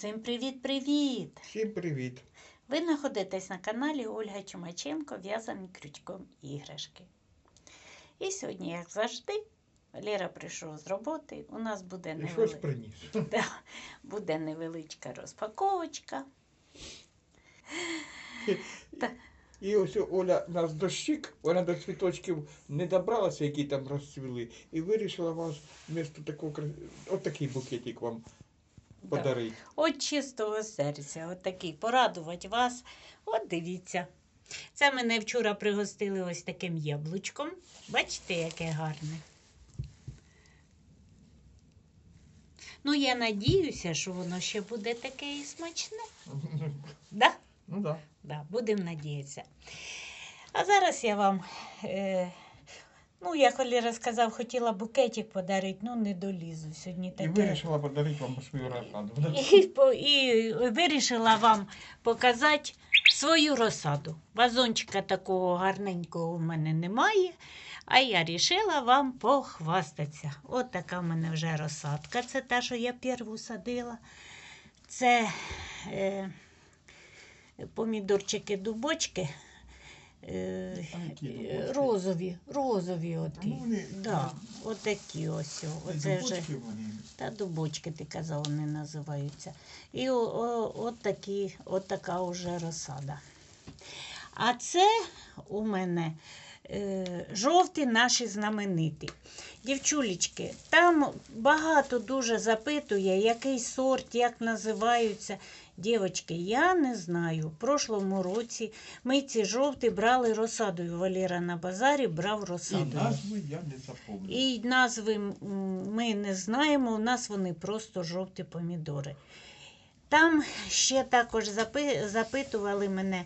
Всім привіт-привіт! Всім привіт! Ви знаходитесь на каналі Ольга Чумаченко В'язані крючком іграшки. І сьогодні, як завжди, Лера прийшов з роботи. У нас буде, І щось невели... приніс. да, буде невеличка розпаковочка. І ось Оля нас дощик, вона до цвіточків не добралася, які там розцвіли, і вирішила вас вмісто такого от такий букетик вам. Подарити. От чистого серця, от такий, порадувати вас. От дивіться. Це мене вчора пригостили ось таким яблучком. Бачите, яке гарне. Ну, я надіюся, що воно ще буде таке і смачне. Да? Ну так. Да, будемо надіятися. А зараз я вам, е, ну, як Валера сказав, хотіла букетик подарити, ну не долізу сьогодні І вирішила подарити вам свою розсаду. І, по- і вирішила вам показати свою розсаду. Вазончика такого гарненького у мене немає, а я вирішила вам похвастатися. От така в мене вже розсадка. Це та, що я перву садила. Це е, помідорчики дубочки. Е, е, розові, розові оті. Ну, да, отакі ось. о. Оце вже. Вони. Та дубочки, ти казав, вони називаються. І о, о, от, такі, от така вже розсада. А це у мене е, жовті наші знамениті. Дівчулечки, там багато дуже запитує, який сорт, як називаються. Дівочки, я не знаю. В прошлому році ми ці жовті брали розсадою. Валера на базарі брав І назви я не запомнив. І назви ми не знаємо, у нас вони просто жовті помідори. Там ще також запитували мене,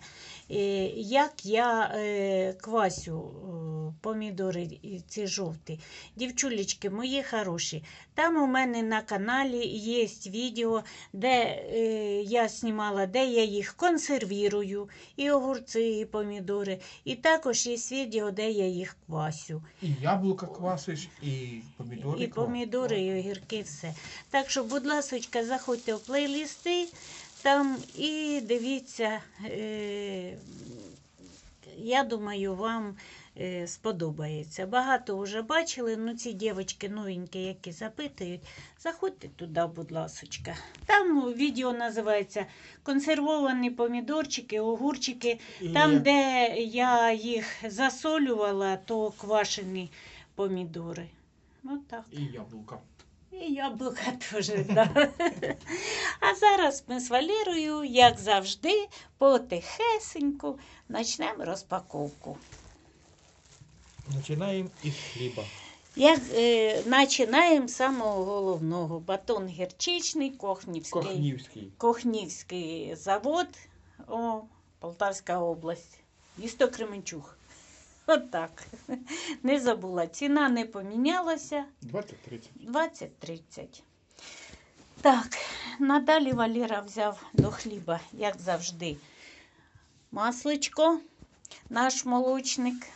як я е, квасю е, помідори ці жовті. Дівчулечки, мої хороші, там у мене на каналі є відео, де е, я знімала, де я їх консервірую, і огурці, і помідори. І також є відео, де я їх квасю. І яблука квасиш, і помідори. І помідори, і огірки, все. Так що, будь ласка, заходьте в плейлисти там і дивіться. Е, я думаю, вам е, сподобається. Багато вже бачили, ну ці дівчатки новенькі, які запитують, заходьте туди, будь ласка. Там відео називається Консервовані помідорчики, огурчики. Там, де я їх засолювала, то квашені помідори. Отак. І яблука. І яблука теж, да. А зараз ми з Валерою, як завжди, потихесеньку почнемо розпаковку. Починаємо із хліба. Як е, починаємо з самого головного. Батон гірчичний, Кохнівський, Кохнівський. Кохнівський завод, о, Полтавська область, місто Кременчуг. Отак. Не забула. Ціна не помінялася. 20-30. 20-30. Так, надалі Валера взяв до хліба, як завжди, масличко, наш молочник,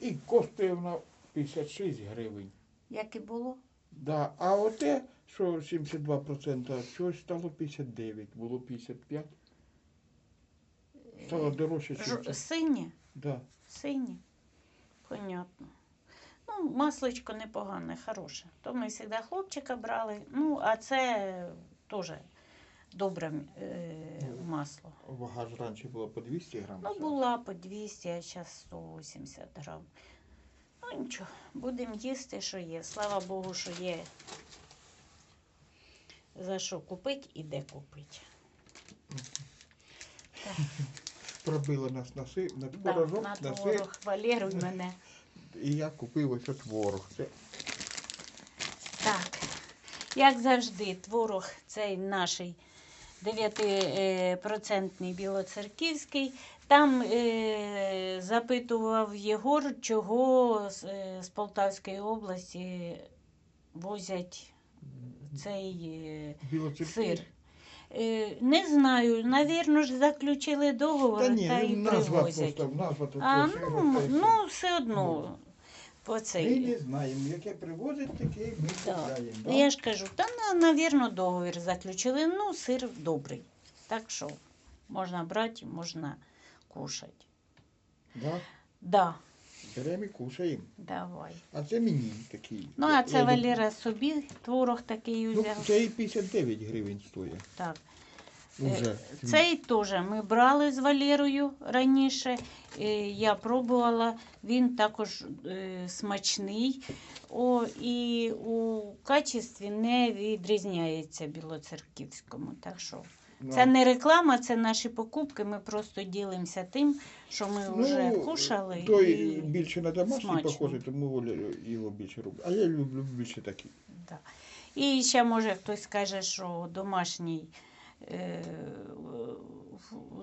І коштує вона 56 гривень. як і було. Да, а оте, що 72%, чогось стало 59, було 55. Стало дорожче, Ж-. Синє, Да. синє. Понятно. Ну, масличко непогане, хороше. То ми завжди хлопчика брали. Ну, а це теж добре е, масло. Вага ж раніше була по 200 грам. Ну, була по 200, а зараз 180 грам. Ну нічого, будемо їсти, що є. Слава Богу, що є за що купити і де купити. Так, Пробила нас на сир, на творожок, на на творог Валеруй мене. і я купив ось творог. Це Так, як завжди, творог цей наш 9% білоцерківський. Там е, запитував Єгор, чого з, е, з Полтавської області возять цей е, сир. Е, не знаю, навірно ж заключили договор Та ні, та й ну, назва привозять. просто, назва тут А, ну, все. ну, все одно. По Ми не знаємо, яке привозить, таке ми Да. купляємо. Ну, Я ж кажу, та навірно договір заключили. Ну, сир добрий. Так що можна брати, можна кушати. Да? Да, Беремо і кушаємо. давай. А це мені такий. Ну, а це я люблю. Валера собі творог такий Ну, взяв. це і 59 гривень стоїть. Так. Уже. Е, Цей теж ми брали з Валерою раніше. Е, Я пробувала, він також е, смачний. О, і у качестві не відрізняється білоцерківському. Так що Ну, це не реклама, це наші покупки. Ми просто ділимося тим, що ми ну, вже кушали. Той і... більше на домашній смачно. похожий, тому Оля його більше робить. А я люблю більше такі. Да. І ще може хтось скаже, що домашній е,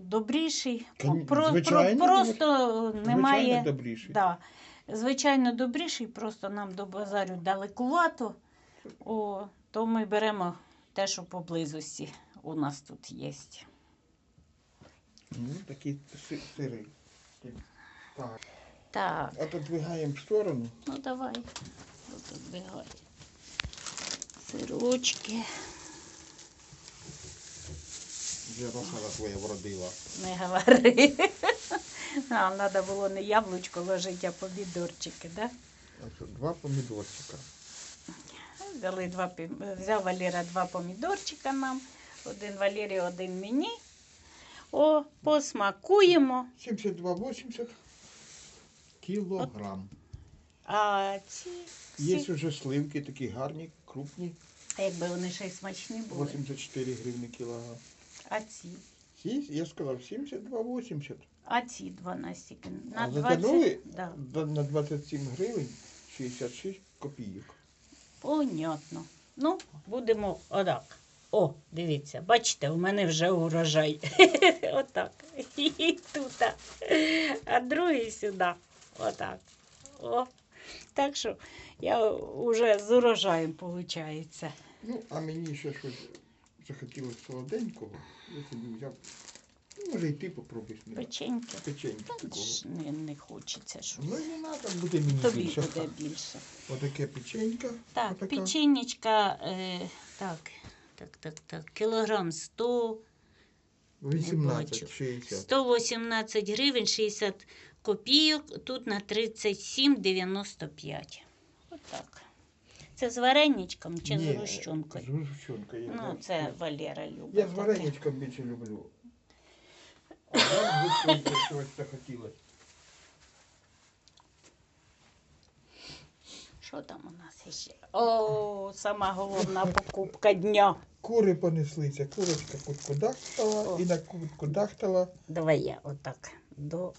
добріший. Кон- Про, про, звичайно, просто немає. Звичайно, добріше. Да. Звичайно, добріший, просто нам до базарю далекувато. О, то ми беремо те, що поблизості у нас тут є. Ну, такі си- сири. Так. Так, А то в сторону. ну давай. Збігай. Сирочки. Вже росала твоя вродила. Не говори. Нам треба було не яблучко ложити, а помідорчики, да? Два помідорчика. Взяли два, взяв Валера два помідорчика нам. Один Валері, один мені. О, посмакуємо. 72,80 кілограм. А ці, Є вже сливки такі гарні, крупні. а якби вони ще й смачні були. 84 гривні кілограм. А ці, Сі- Я сказав 72,80. а ці 12. На А 20, да. Да, на 27 гривень 66 копійок. Понятно. Ну, будемо отак. О, дивіться, бачите, у мене вже урожай. Отак. І тут. А другий сюди. Отак. О. Так що я вже з урожаєм, виходить. Ну, а мені ще щось захотілося солоденького. Я собі взяв. Ну, може, і ти попробуєш мені. Печеньки. Печеньки такого. не, не хочеться, що Ну, не треба, буде мені тобі більше. буде більше. Отаке печенька. Так, отака. печенечка, е, так, так, так, так, кілограм 100. 18, 60. 118 гривень 60 копійок, тут на 37,95. Отак. Це з вареничком чи з Ні, гущонкою? З гущонкою. я Ну, це Валера любить. Я з таке. вареничком більше люблю. А гущонкою щось захотілося. Що там у нас ще? О, сама головна покупка дня. Кури понеслися, курочка куткудахтала і на кутку дахтала. Давай я отак до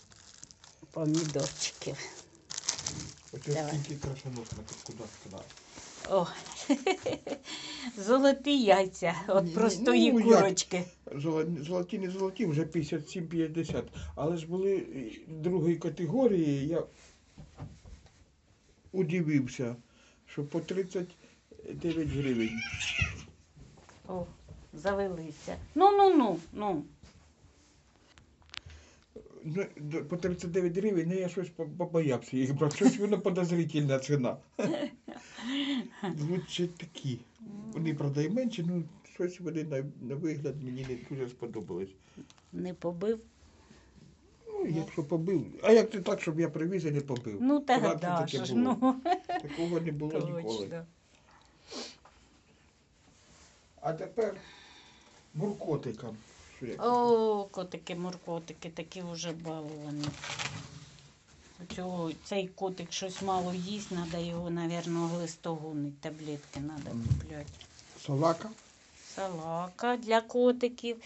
помідорчиків. Ось Давай. скільки крашанок на куткудахтала. О, золоті яйця Ні, від простої ну, курочки. Золо- Золоті, не золоті, вже 57-50. Але ж були і другої категорії, я удивився, що по 39 гривень. О, завелися. Ну, ну, ну, ну. Ну, д- По 39 гривень, ну я щось по- побоявся їх брати. Щось воно подозрительна ціна. Лучше такі. Вони правда і менші, ну щось вони на, на вигляд мені не дуже сподобались. Не побив. Ну, якщо побив. А як ти так, щоб я привіз і не побив? Ну, Коли так да, таке ж, було? ну, Такого не було ніколи. точно. А тепер муркотикам. Що О, котики, моркотики, такі вже баловані. Цього, цей котик щось мало їсть, треба його, мабуть, глистогонить, таблетки треба купляти. Салака. Салака для котиків.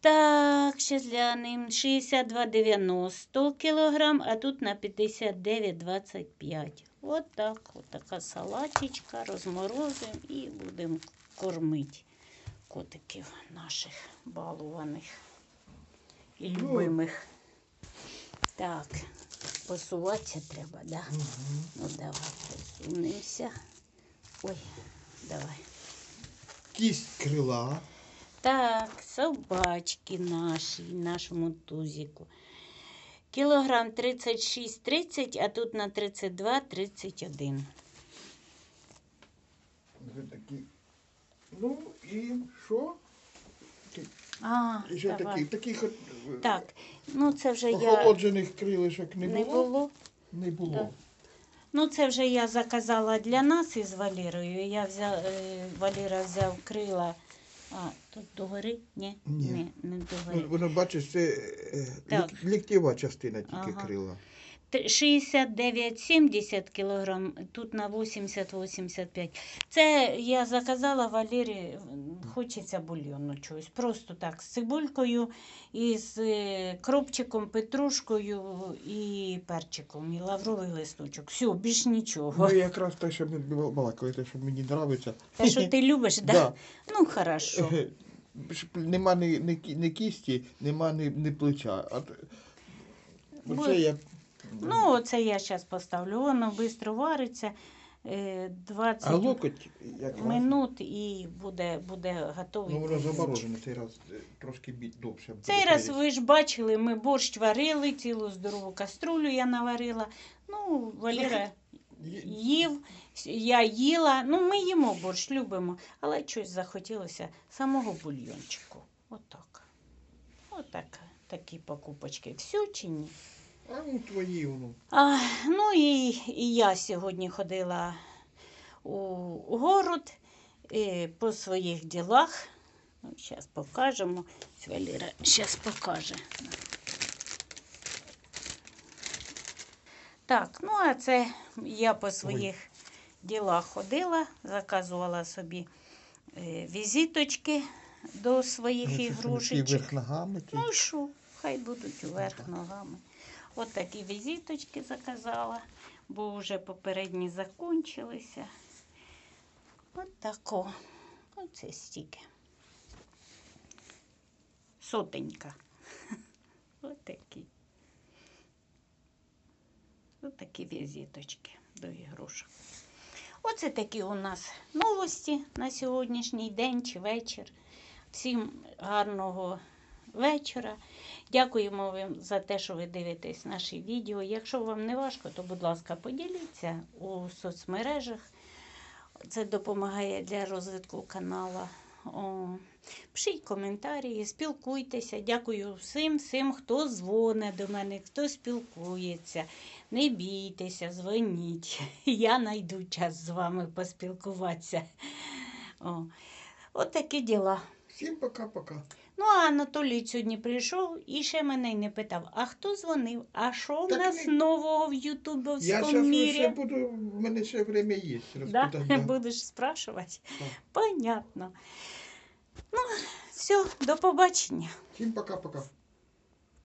Так, ще глянемо. 62,90 кілограм, а тут на 59,25. От так, от така салатичка, розморозимо і будемо кормити котиків наших балуваних і Ну. любимих. Так, посуватися треба, да? Угу. Ну давай, присунемося. Ой, давай. Кість крила. Так, собачки наші, нашому тузику. Кілограм 36-30, а тут на 32-31. Вже такі. Ну і що? А, І ще давай. такі, таких от, е, Так, ну це вже я охолоджених крилишок не не було? було. Не було. Да. Ну, це вже я заказала для нас із Валірою. Я взяв, е, Валіра взяв крила. А, тут догори? Ні, Ні. Ні не Ну, догори. воно бачиш, це е, Так. лік- ліктєва частина тільки Ага. крила. Т- 69-70 кілограм, тут на 80-85. Це я заказала Валері, хочеться бульйону чогось. Просто так, з цибулькою, і з е, кропчиком, петрушкою і перчиком, і лавровий листочок. Все, більш нічого. Ну якраз те, що ми балакали, те, що мені подобається. Те, що ти любиш, да? Да. Ну, хорошо. Нема ні, ні, ні кісті, нема ні, ні плеча. Оце я... Ну, оце я зараз поставлю. Воно швидко вариться. е, 20 А локоть як минут і буде, буде готовий. Ну воно заморожене цей раз е, трошки довше. буде Цей раз ви ж бачили, ми борщ варили, цілу здорову каструлю я наварила. Ну, Валера Є- їв, я їла. Ну, ми їмо борщ, любимо, але щось захотілося самого бульйончику. Отак. Отак. Такі покупочки. Все чи ні? А ну твої воно. А, ну і, і я сьогодні ходила у город е, по своїх ділах. Зараз покажемо. Валера зараз покаже. Так, ну а це я по своїх ділах ходила, заказувала собі е, візиточки до своїх Ну, ігрушечок. ногами. Ну що, хай будуть вверх ногами. От такі візиточки заказала, бо вже попередні закончилися. От тако. Оце стільки. Сотенька. От такі. От такі візиточки до ігрушок. Оце такі у нас новості на сьогоднішній день чи вечір. Всім гарного вечора. Дякуємо вам за те, що ви дивитесь наші відео. Якщо вам не важко, то, будь ласка, поділіться у соцмережах. Це допомагає для розвитку каналу. Пишіть коментарі, спілкуйтеся. Дякую всім, всім, хто дзвонить до мене, хто спілкується. Не бійтеся, дзвоніть. Я знайду час з вами поспілкуватися. О, от такі діла. Всім пока-пока. Ну, а Анатолій сьогодні прийшов і ще мене й не питав, а хто дзвонив? А що в Так нас ми- нового в Я ютубовському зараз мірі? ще буду, в мене ще время є. Да? розпитати, да. Будеш спрашувати? Так. Понятно. Ну, все, до побачення. Всім пока-пока.